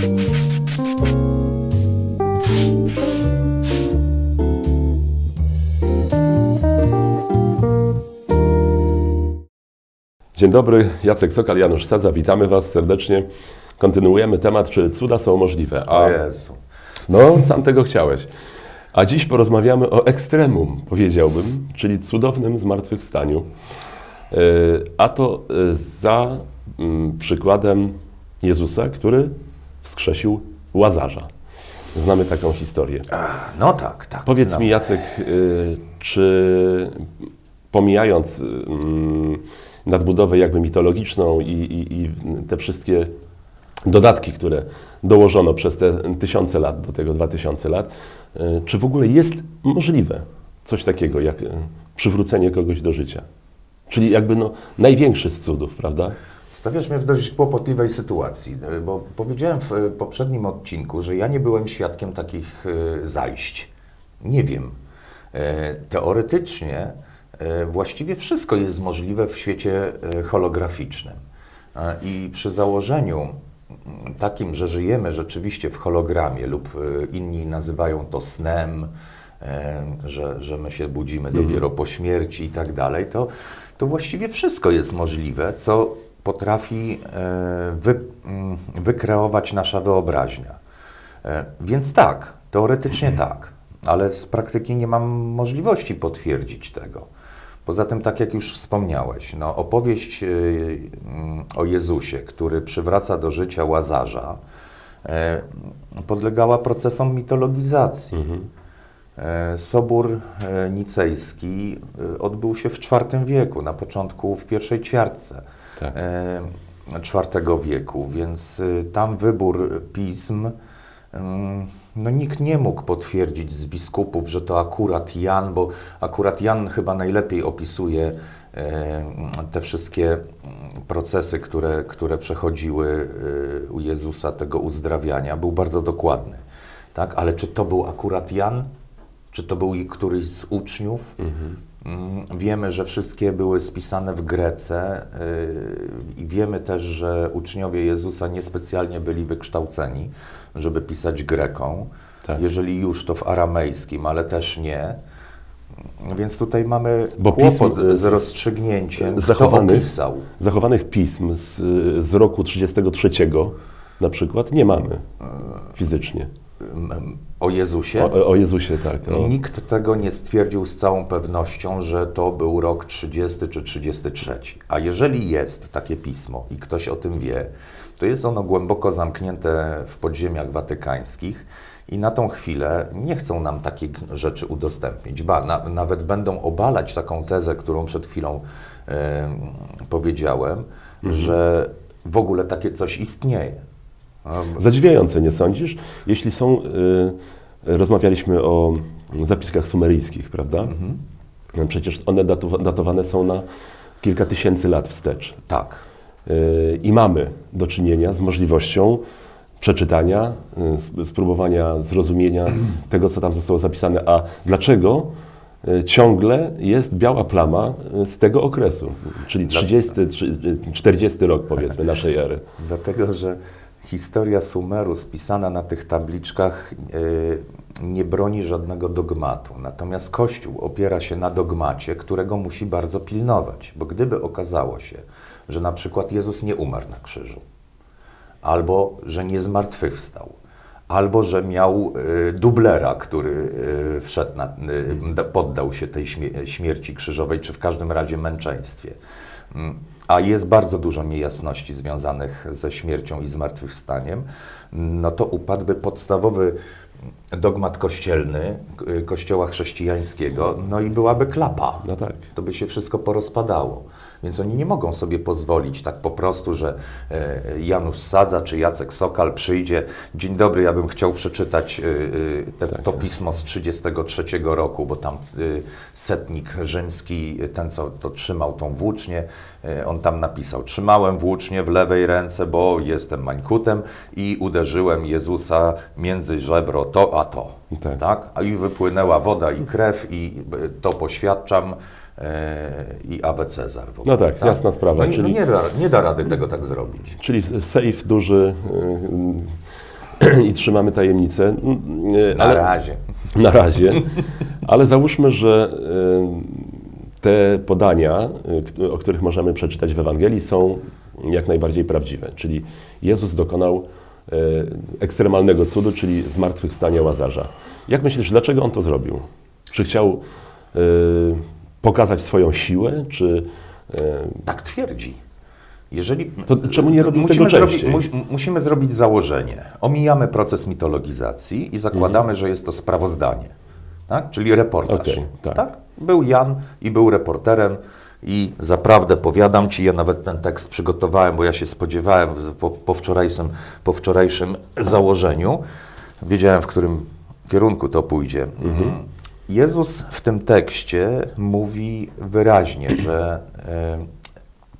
Dzień dobry, Jacek Sokal, Janusz Sadza, witamy Was serdecznie. Kontynuujemy temat, czy cuda są możliwe. A, O Jezu. no, sam tego chciałeś. A dziś porozmawiamy o ekstremum, powiedziałbym, czyli cudownym zmartwychwstaniu. Yy, A to yy, za mm, przykładem Jezusa, który wskrzesił Łazarza. Znamy taką historię. No tak, tak. Powiedz mi, Jacek, y, czy pomijając y, mm, nadbudowę jakby mitologiczną i, i, i te wszystkie dodatki, które dołożono przez te tysiące lat, do tego dwa tysiące lat, y, czy w ogóle jest możliwe coś takiego jak y, przywrócenie kogoś do życia? Czyli jakby no, największy z cudów, prawda? Stawiasz mnie w dość kłopotliwej sytuacji, y, bo powiedziałem w y, poprzednim odcinku, że ja nie byłem świadkiem takich y, zajść. Nie wiem. E, Teoretycznie e, właściwie wszystko jest możliwe w świecie e, holograficznym. E, I przy założeniu mm, takim, że żyjemy rzeczywiście w hologramie lub e, inni nazywają to snem, e, że, że my się budzimy dopiero po śmierci i tak dalej, to, to właściwie wszystko jest możliwe, co potrafi e, wy, mm, wykreować nasza wyobraźnia. E, Więc tak, teoretycznie tak, ale z praktyki nie mam możliwości potwierdzić tego. Poza tym, tak jak już wspomniałeś, no, opowieść y, mm, o Jezusie, który przywraca do życia łazarza, e, podlegała procesom mitologizacji. E, Sobór e, nicejski e, odbył się w IV wieku, na początku w pierwszej ćwiartce Tak. e, IV wieku, więc e, tam wybór pism, mm, no nikt nie mógł potwierdzić z biskupów, że to akurat Jan, bo akurat Jan chyba najlepiej opisuje e, te wszystkie mm, procesy, które, które przechodziły e, u Jezusa, tego uzdrawiania, był bardzo dokładny. Tak? Ale czy to był akurat Jan? Czy to był któryś z uczniów? Mm, Wiemy, że wszystkie były spisane w Grece yy, i wiemy też, że uczniowie Jezusa niespecjalnie byli wykształceni, żeby pisać greką. Tak. Jeżeli już, to w aramejskim, ale też nie. Więc tutaj mamy Bo kłopot y, z rozstrzygnięciem, zachowanych- kto. Zachowanych pism z, z roku 33 na przykład nie mamy fizycznie. O Jezusie. O, o Jezusie, tak. O. Nikt tego nie stwierdził z całą pewnością, że to był rok 30 czy 33. A jeżeli jest takie pismo i ktoś o tym wie, to jest ono głęboko zamknięte w podziemiach watykańskich i na tą chwilę nie chcą nam takich rzeczy udostępnić. Ba, na, nawet będą obalać taką tezę, którą przed chwilą em, powiedziałem, że w ogóle takie coś istnieje. Zadziwiające, nie sądzisz? Jeśli są, y, rozmawialiśmy o zapiskach sumeryjskich, prawda? No Przecież one datu- datowane są na kilka tysięcy lat wstecz. Tak. Y, I mamy do czynienia z możliwością przeczytania, y, sp- spróbowania zrozumienia tego, co tam zostało zapisane. A dlaczego ciągle jest biała plama z tego okresu, czyli 30, trzy- y, 40 rok powiedzmy naszej ery. Dlatego, że historia Sumeru spisana na tych tabliczkach e, nie broni żadnego dogmatu. Natomiast Kościół opiera się na dogmacie, którego musi bardzo pilnować. Bo gdyby okazało się, że na przykład Jezus nie umarł na krzyżu, albo że nie zmartwychwstał, albo że miał e, dublera, który e, wszedł na, da- poddał się tej śmie- śmierci krzyżowej, czy w każdym razie męczeństwie. A jest bardzo dużo niejasności związanych ze śmiercią i zmartwychwstaniem, no to upadłby podstawowy dogmat kościelny e, Kościoła chrześcijańskiego, no i byłaby klapa No tak. to by się wszystko porozpadało. Więc oni nie mogą sobie pozwolić tak po prostu, że e, Janusz Sadza czy Jacek Sokal przyjdzie. Dzień dobry, ja bym chciał przeczytać e, e, te, Tak. to pismo z 33 roku, bo tam setnik rzymski, ten co to trzymał tą włócznię, on tam napisał: Trzymałem włócznię w lewej ręce, bo jestem mańkutem i uderzyłem Jezusa między żebro to a to. Tak. Tak? A i wypłynęła woda i krew i to poświadczam i Awe Cezar. W ogóle, No tak, jasna sprawa, No, i- czyli- no nie, da, nie da rady tego tak zrobić. Czyli sejf duży, i trzymamy tajemnicę. E, Na ale- razie. na razie, ale załóżmy, że y, te podania, y, o których możemy przeczytać w Ewangelii, są jak najbardziej prawdziwe. Czyli Jezus dokonał y, ekstremalnego cudu, czyli zmartwychwstania Łazarza. Jak myślisz, dlaczego on to zrobił? Czy chciał y, pokazać swoją siłę, czy y, Tak twierdzi. Jeżeli, To czemu nie robił musimy tego zrobić, mus, musimy zrobić założenie. Omijamy proces mitologizacji i zakładamy, Mhm. że jest to sprawozdanie, tak? czyli reportaż. Okej, tak. Był Jan i był reporterem i zaprawdę powiadam Ci, ja nawet ten tekst przygotowałem, bo ja się spodziewałem po, po, wczorajszym, po wczorajszym założeniu. Wiedziałem, w którym kierunku to pójdzie. Mhm. Jezus w tym tekście mówi wyraźnie, że e,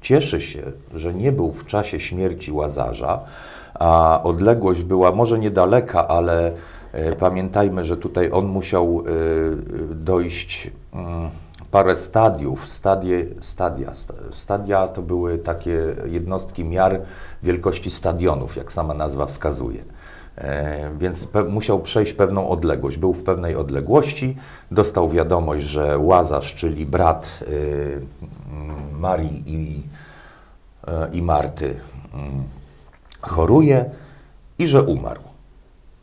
cieszy się, że nie był w czasie śmierci Łazarza, a odległość była może niedaleka, ale e, pamiętajmy, że tutaj on musiał e, dojść mm, parę stadiów. Stadie, stadia, sta- stadia to były takie jednostki miar wielkości stadionów, jak sama nazwa wskazuje. E, Więc musiał przejść pewną odległość. Był w pewnej odległości, dostał wiadomość, że Łazarz, czyli brat y, Marii i, e, i Marty, mm, choruje i że umarł.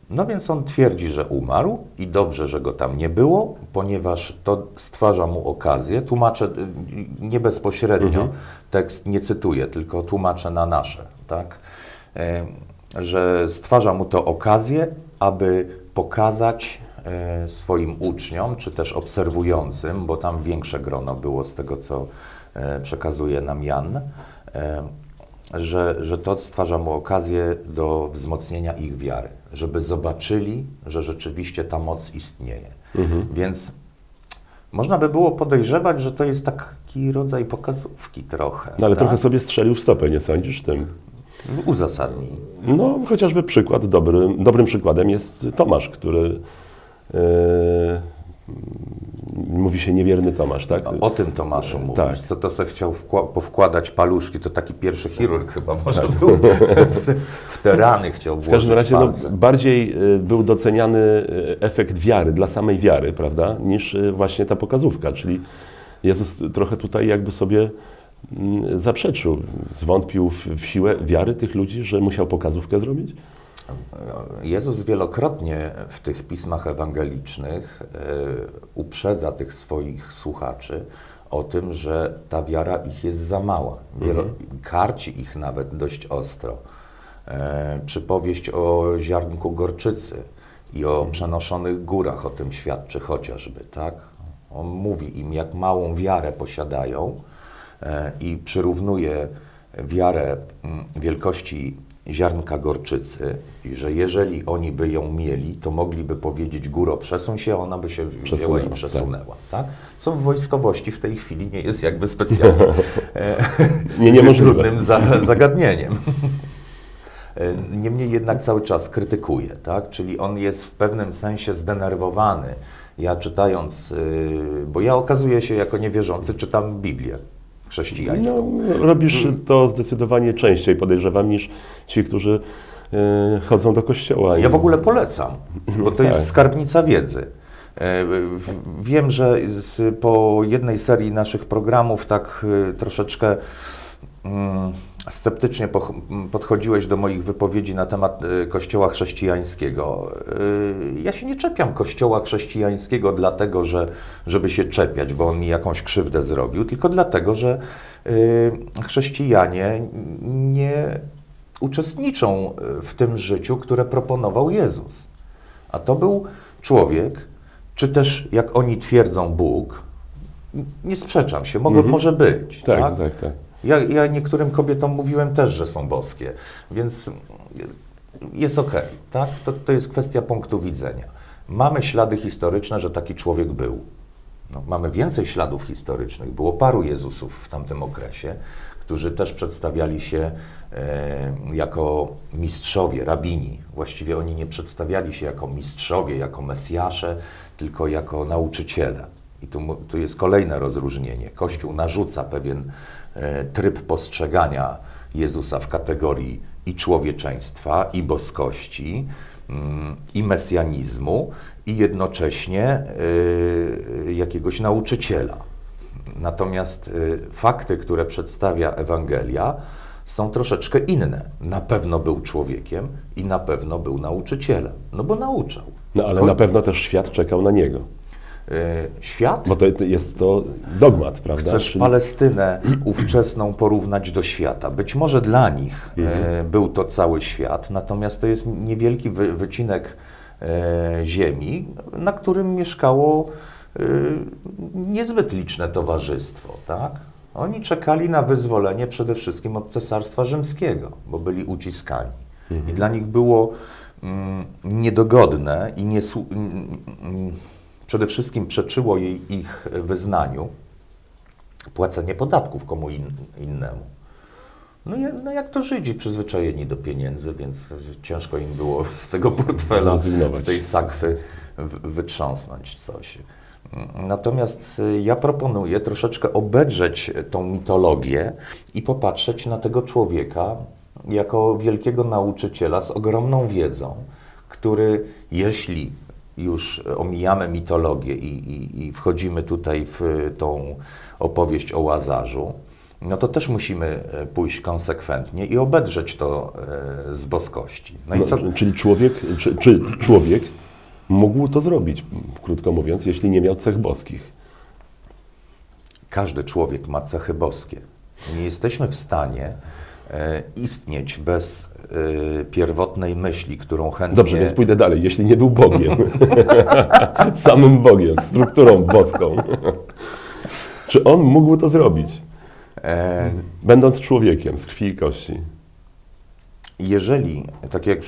No więc on twierdzi, że umarł i dobrze, że go tam nie było, ponieważ to stwarza mu okazję. Tłumaczę y, nie bezpośrednio, Mhm. tekst nie cytuję, tylko tłumaczę na nasze, tak? Że stwarza mu to okazję, aby pokazać e, swoim uczniom, czy też obserwującym, bo tam większe grono było z tego, co e, przekazuje nam Jan, e, że, że to stwarza mu okazję do wzmocnienia ich wiary, żeby zobaczyli, że rzeczywiście ta moc istnieje. Więc można by było podejrzewać, że to jest taki rodzaj pokazówki trochę. no ale tak? trochę sobie strzelił w stopę, nie sądzisz tym? Uzasadnij. No, chociażby przykład, dobry, dobrym przykładem jest Tomasz, który e, mówi się niewierny Tomasz, tak? O tym Tomaszu mówisz. Tak. Co to se chciał wkła- powkładać paluszki, to taki pierwszy chirurg chyba może Tak. był. W te, w te rany chciał W włożyć każdym razie no, bardziej e, był doceniany e, efekt wiary, dla samej wiary, prawda, niż właśnie ta pokazówka, czyli Jezus trochę tutaj jakby sobie zaprzeczył, zwątpił w, w siłę wiary tych ludzi, że musiał pokazówkę zrobić? Jezus wielokrotnie w tych pismach ewangelicznych e, uprzedza tych swoich słuchaczy o tym, że ta wiara ich jest za mała. Wielo, Karci ich nawet dość ostro. E, przypowieść o ziarnku gorczycy i o przenoszonych górach o tym świadczy chociażby, tak? On mówi im, jak małą wiarę posiadają i przyrównuje wiarę mm, wielkości ziarnka gorczycy i że jeżeli oni by ją mieli, to mogliby powiedzieć góro przesuń się, ona by się wzięła i tak. przesunęła. Tak? Co w wojskowości w tej chwili nie jest jakby specjalnie e, Nie, niemożliwe. trudnym za, zagadnieniem. E, Niemniej jednak cały czas krytykuje, tak? czyli on jest w pewnym sensie zdenerwowany. Ja czytając, y, bo ja okazuję się jako niewierzący, czytam Biblię chrześcijańską. No, robisz to zdecydowanie częściej, podejrzewam, niż ci, którzy e, chodzą do kościoła. Ja w ogóle polecam, bo to Tak. jest skarbnica wiedzy. E, Wiem, że po jednej serii naszych programów tak y, troszeczkę mm, sceptycznie podchodziłeś do moich wypowiedzi na temat y, Kościoła chrześcijańskiego. Y, Ja się nie czepiam Kościoła chrześcijańskiego dlatego, że, żeby się czepiać, bo on mi jakąś krzywdę zrobił, tylko dlatego, że y, chrześcijanie nie uczestniczą w tym życiu, które proponował Jezus. A to był człowiek, czy też jak oni twierdzą Bóg, nie sprzeczam się, mogę, Mhm. może być. Tak, tak? tak, tak. Ja, ja niektórym kobietom mówiłem też, że są boskie, więc jest okej, tak? To, to jest kwestia punktu widzenia. Mamy ślady historyczne, że taki człowiek był. No, mamy więcej śladów historycznych. Było paru Jezusów w tamtym okresie, którzy też przedstawiali się e, jako mistrzowie, rabini. Właściwie oni nie przedstawiali się jako mistrzowie, jako mesjasze, tylko jako nauczyciele. I tu, tu jest kolejne rozróżnienie. Kościół narzuca pewien e, tryb postrzegania Jezusa w kategorii i człowieczeństwa, i boskości, mm, i mesjanizmu, i jednocześnie y, jakiegoś nauczyciela. Natomiast y, fakty, które przedstawia Ewangelia, są troszeczkę inne. Na pewno był człowiekiem i na pewno był nauczycielem, no bo nauczał. No ale na pewno też świat czekał na niego. Y, Świat Bo to, jest to dogmat, prawda? Chcesz Czyli- Palestynę ówczesną porównać do świata. Być może dla nich Mhm. e, był to cały świat, natomiast to jest niewielki wy, wycinek e, ziemi, na którym mieszkało e, niezbyt liczne towarzystwo. Tak? Oni czekali na wyzwolenie przede wszystkim od Cesarstwa Rzymskiego, bo byli uciskani. I dla nich było mm, niedogodne i mm, mm, przede wszystkim przeczyło jej ich wyznaniu, płacenie podatków komu in, innemu. No, no jak to Żydzi przyzwyczajeni do pieniędzy, więc ciężko im było z tego portfela, z tej sakwy wytrząsnąć coś. Natomiast y, ja proponuję troszeczkę obedrzeć tą mitologię i popatrzeć na tego człowieka jako wielkiego nauczyciela z ogromną wiedzą, który jeśli już omijamy mitologię i, i, i wchodzimy tutaj w tą opowieść o Łazarzu, no to też musimy e, pójść konsekwentnie i obedrzeć to e, z boskości. No i No, co, Czyli człowiek, czy, czy człowiek mógł to zrobić, krótko mówiąc, jeśli nie miał cech boskich. każdy człowiek ma cechy boskie. Nie jesteśmy w stanie istnieć bez e, pierwotnej myśli, którą chętnie... Dobrze, więc pójdę dalej. Jeśli nie był Bogiem, samym Bogiem, strukturą boską, czy on mógł to zrobić, E, będąc człowiekiem z krwi i kości? Jeżeli, tak jak e,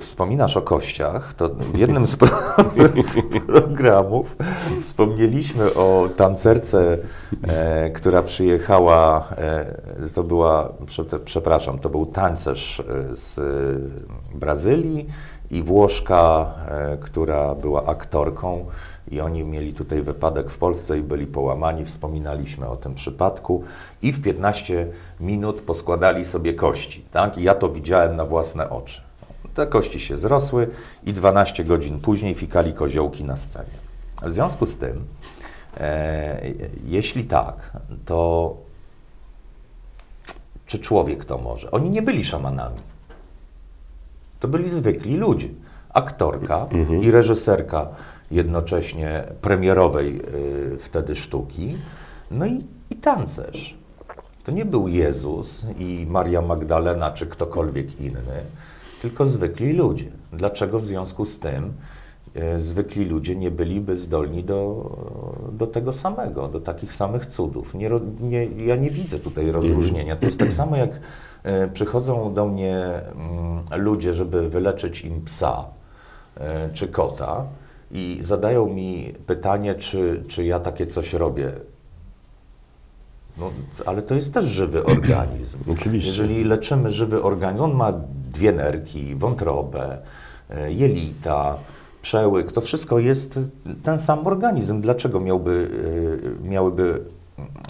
wspominasz o kościach, to w jednym z, pro, z programów wspomnieliśmy o tancerce, e, która przyjechała, e, to była, prze, przepraszam, to był tancerz e, z Brazylii i Włoszka, e, która była aktorką i oni mieli tutaj wypadek w Polsce i byli połamani, wspominaliśmy o tym przypadku i w 15 minut poskładali sobie kości, tak? I ja to widziałem na własne oczy. Te kości się zrosły i 12 godzin później fikali koziołki na scenie. W związku z tym, e, jeśli tak, to czy człowiek to może? Oni nie byli szamanami. To byli zwykli ludzie. Aktorka i reżyserka jednocześnie premierowej y, wtedy sztuki, no i, i tancerz. To nie był Jezus i Maria Magdalena czy ktokolwiek inny, tylko zwykli ludzie. Dlaczego w związku z tym y, zwykli ludzie nie byliby zdolni do, do tego samego, do takich samych cudów? Nie, nie, ja nie widzę tutaj rozróżnienia. To jest tak samo jak y, przychodzą do mnie mm, ludzie, żeby wyleczyć im psa czy kota i zadają mi pytanie, czy, czy ja takie coś robię. No, ale to jest też żywy organizm. Oczywiście. Jeżeli leczymy żywy organizm, on ma dwie nerki, wątrobę, e, jelita, przełyk, to wszystko jest ten sam organizm. Dlaczego miałby, e, miałyby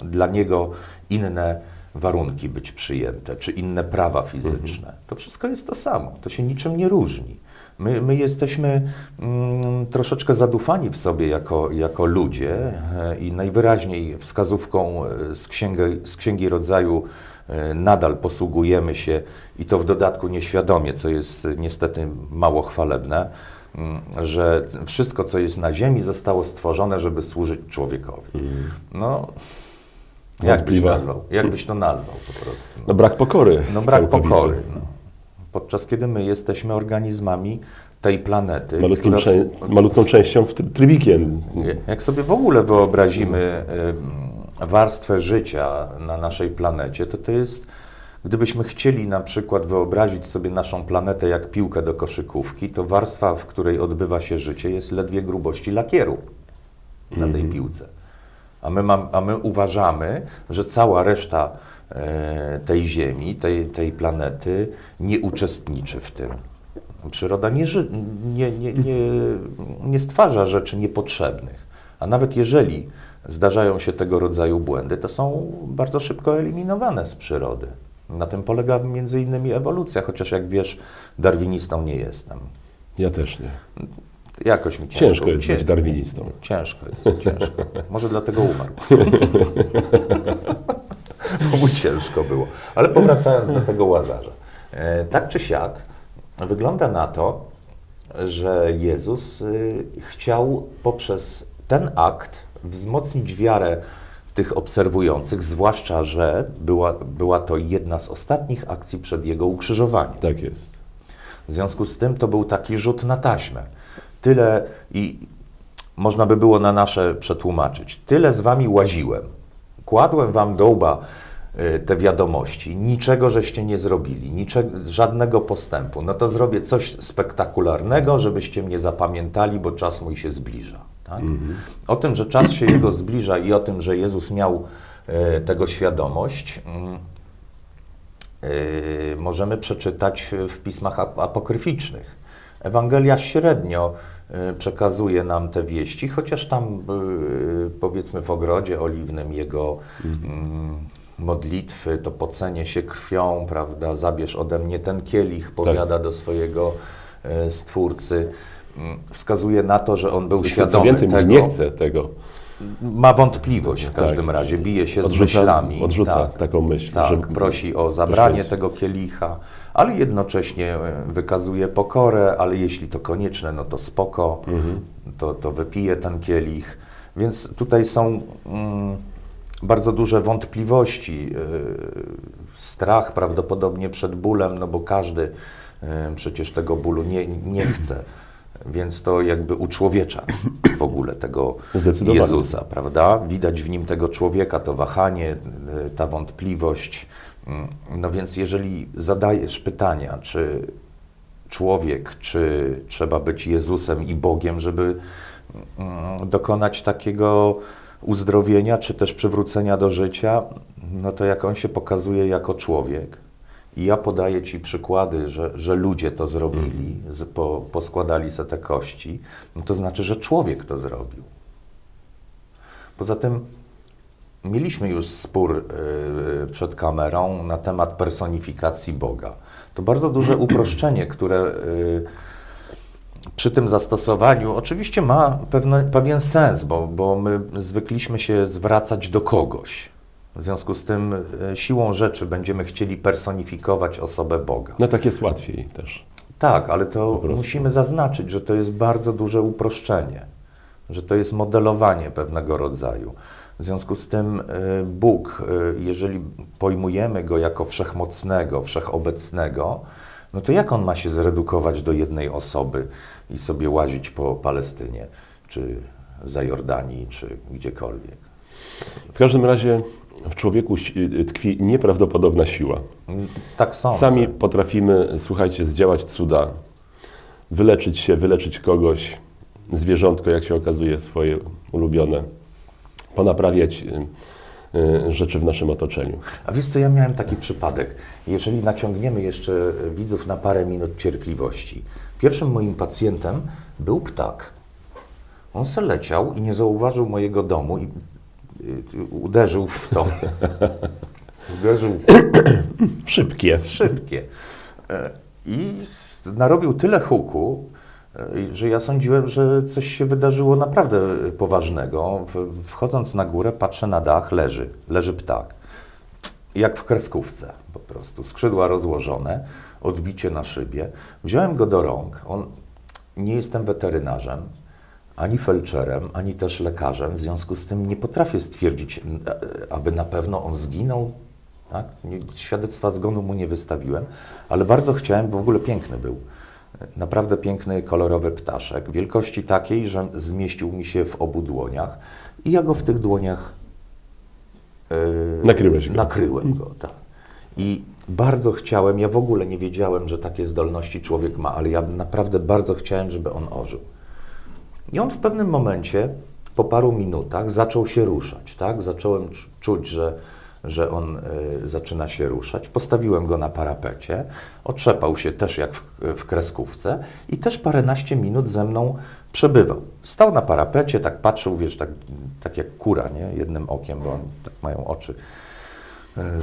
dla niego inne warunki być przyjęte, czy inne prawa fizyczne? To wszystko jest to samo, to się niczym nie różni. My, my jesteśmy mm, troszeczkę zadufani w sobie jako, jako ludzie e, i najwyraźniej wskazówką e, z księgi, z księgi rodzaju e, nadal posługujemy się i to w dodatku nieświadomie, co jest niestety mało chwalebne, mm, że wszystko, co jest na ziemi, zostało stworzone, żeby służyć człowiekowi. No, jak byś nazwał? Jak byś to nazwał po prostu? No brak pokory. No brak całkowity. pokory. No. Podczas kiedy my jesteśmy organizmami tej planety, Malutkim która, malutką częścią w try- trybikiem. jak sobie w ogóle wyobrazimy warstwę życia na naszej planecie, to to jest, gdybyśmy chcieli na przykład wyobrazić sobie naszą planetę jak piłkę do koszykówki, to warstwa, w której odbywa się życie, jest ledwie grubości lakieru na tej piłce. A my, mam, a my uważamy, że cała reszta tej Ziemi, tej, tej planety nie uczestniczy w tym. Przyroda nie, ży, nie, nie, nie, nie stwarza rzeczy niepotrzebnych. A nawet jeżeli zdarzają się tego rodzaju błędy, to są bardzo szybko eliminowane z przyrody. Na tym polega między innymi ewolucja, chociaż jak wiesz, darwinistą nie jestem. Ja też nie. Jakoś mi ciężko. Ciężko jest być darwinistą. Ciężko jest, ciężko. Może dlatego umarł. Bo mu ciężko było. Ale powracając do tego łazarza. E, tak czy siak, wygląda na to, że Jezus y, chciał poprzez ten akt wzmocnić wiarę tych obserwujących, zwłaszcza, że była, była to jedna z ostatnich akcji przed jego ukrzyżowaniem. Tak jest. W związku z tym to był taki rzut na taśmę. Tyle i można by było na nasze przetłumaczyć. Tyle z wami łaziłem. Kładłem wam do łba y, te wiadomości. Niczego żeście nie zrobili, niczego, żadnego postępu. No to zrobię coś spektakularnego, żebyście mnie zapamiętali, bo czas mój się zbliża. Tak? O tym, że czas się jego zbliża i o tym, że Jezus miał y, tego świadomość, Yy, możemy przeczytać w pismach ap- apokryficznych. Ewangelia średnio przekazuje nam te wieści, chociaż tam yy, powiedzmy w ogrodzie oliwnym jego mm, modlitwy, to pocenie się krwią, prawda, zabierz ode mnie ten kielich, powiada do swojego yy, stwórcy, mm, wskazuje na to, że on był Co, co, świadomy co więcej, tego, nie chce tego. Ma wątpliwość w każdym Tak. razie, bije się z Odrzuca- myślami. odrzuca taką myśl, Tak, że- prosi o zabranie tego kielicha, ale jednocześnie e, wykazuje pokorę, ale jeśli to konieczne, no to spoko, Mhm. to, to wypije ten kielich. Więc tutaj są mm, bardzo duże wątpliwości, e, strach prawdopodobnie przed bólem, no bo każdy e, przecież tego bólu nie, nie chce. Więc to jakby uczłowiecza w ogóle tego. Jezusa, prawda? Widać w nim tego człowieka, to wahanie, y, ta wątpliwość. Mm, No więc jeżeli zadajesz pytania, czy człowiek, czy trzeba być Jezusem i Bogiem, żeby mm, dokonać takiego uzdrowienia, czy też przywrócenia do życia, no to jak on się pokazuje jako człowiek. I ja podaję Ci przykłady, że, że ludzie to zrobili, z, po, poskładali sobie te kości, no to znaczy, że człowiek to zrobił. Poza tym mieliśmy już spór y, przed kamerą na temat personifikacji Boga. To bardzo duże uproszczenie, które y, przy tym zastosowaniu oczywiście ma pewne, pewien sens, bo, bo my zwykliśmy się zwracać do kogoś. W związku z tym y, siłą rzeczy będziemy chcieli personifikować osobę Boga. No tak jest łatwiej też. Tak, ale to musimy zaznaczyć, że to jest bardzo duże uproszczenie, że to jest modelowanie pewnego rodzaju. W związku z tym y, Bóg, y, jeżeli pojmujemy go jako wszechmocnego, wszechobecnego, no to jak on ma się zredukować do jednej osoby i sobie łazić po Palestynie, czy za Jordanii, czy gdziekolwiek? W każdym razie w człowieku tkwi nieprawdopodobna siła. Tak sądzę. Sami potrafimy, słuchajcie, zdziałać cuda, wyleczyć się, wyleczyć kogoś, zwierzątko, jak się okazuje, swoje ulubione, ponaprawiać y, y, rzeczy w naszym otoczeniu. A wiesz co, ja miałem taki przypadek. Jeżeli naciągniemy jeszcze widzów na parę minut cierpliwości. Pierwszym moim pacjentem był ptak. On se leciał i nie zauważył mojego domu i uderzył w to. uderzył w Szybkie. szybkie. E, I narobił tyle huku, e, że ja sądziłem, że coś się wydarzyło naprawdę poważnego. W- Wchodząc na górę, patrzę na dach, leży, leży ptak. Jak w kreskówce po prostu. Skrzydła rozłożone, odbicie na szybie. Wziąłem go do rąk. On, nie jestem weterynarzem, ani felczerem, ani też lekarzem. W związku z tym nie potrafię stwierdzić, e, aby na pewno on zginął. Tak? Świadectwa zgonu mu nie wystawiłem, ale bardzo chciałem, bo w ogóle piękny był. Naprawdę piękny, kolorowy ptaszek, wielkości takiej, że zmieścił mi się w obu dłoniach i ja go w tych dłoniach Yy, Nakryłeś go. Nakryłem go, tak. I bardzo chciałem, ja w ogóle nie wiedziałem, że takie zdolności człowiek ma, ale ja naprawdę bardzo chciałem, żeby on ożył. I on w pewnym momencie, po paru minutach, zaczął się ruszać, tak? Zacząłem cz- czuć, że, że on y, zaczyna się ruszać. Postawiłem go na parapecie, otrzepał się też jak w, w kreskówce i też paręnaście minut ze mną przebywał. Stał na parapecie, tak patrzył, wiesz, tak, tak jak kura, nie? Jednym okiem, bo oni tak mają oczy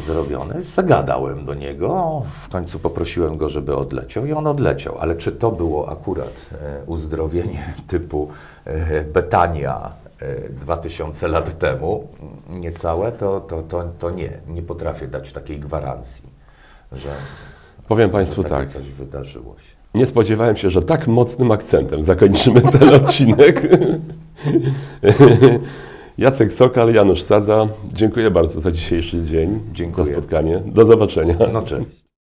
zrobione. Zagadałem do niego, w końcu poprosiłem go, żeby odleciał i on odleciał. Ale czy to było akurat e, uzdrowienie typu e, Betania e, 2000 lat temu, niecałe, to, to, to, to nie. Nie potrafię dać takiej gwarancji, że, Powiem że Państwu tak. coś wydarzyło się. Nie spodziewałem się, że tak mocnym akcentem zakończymy ten odcinek. Jacek Sokal, Janusz Sadza, dziękuję bardzo za dzisiejszy dzień, Dziękuję. za spotkanie. Do zobaczenia. No cześć.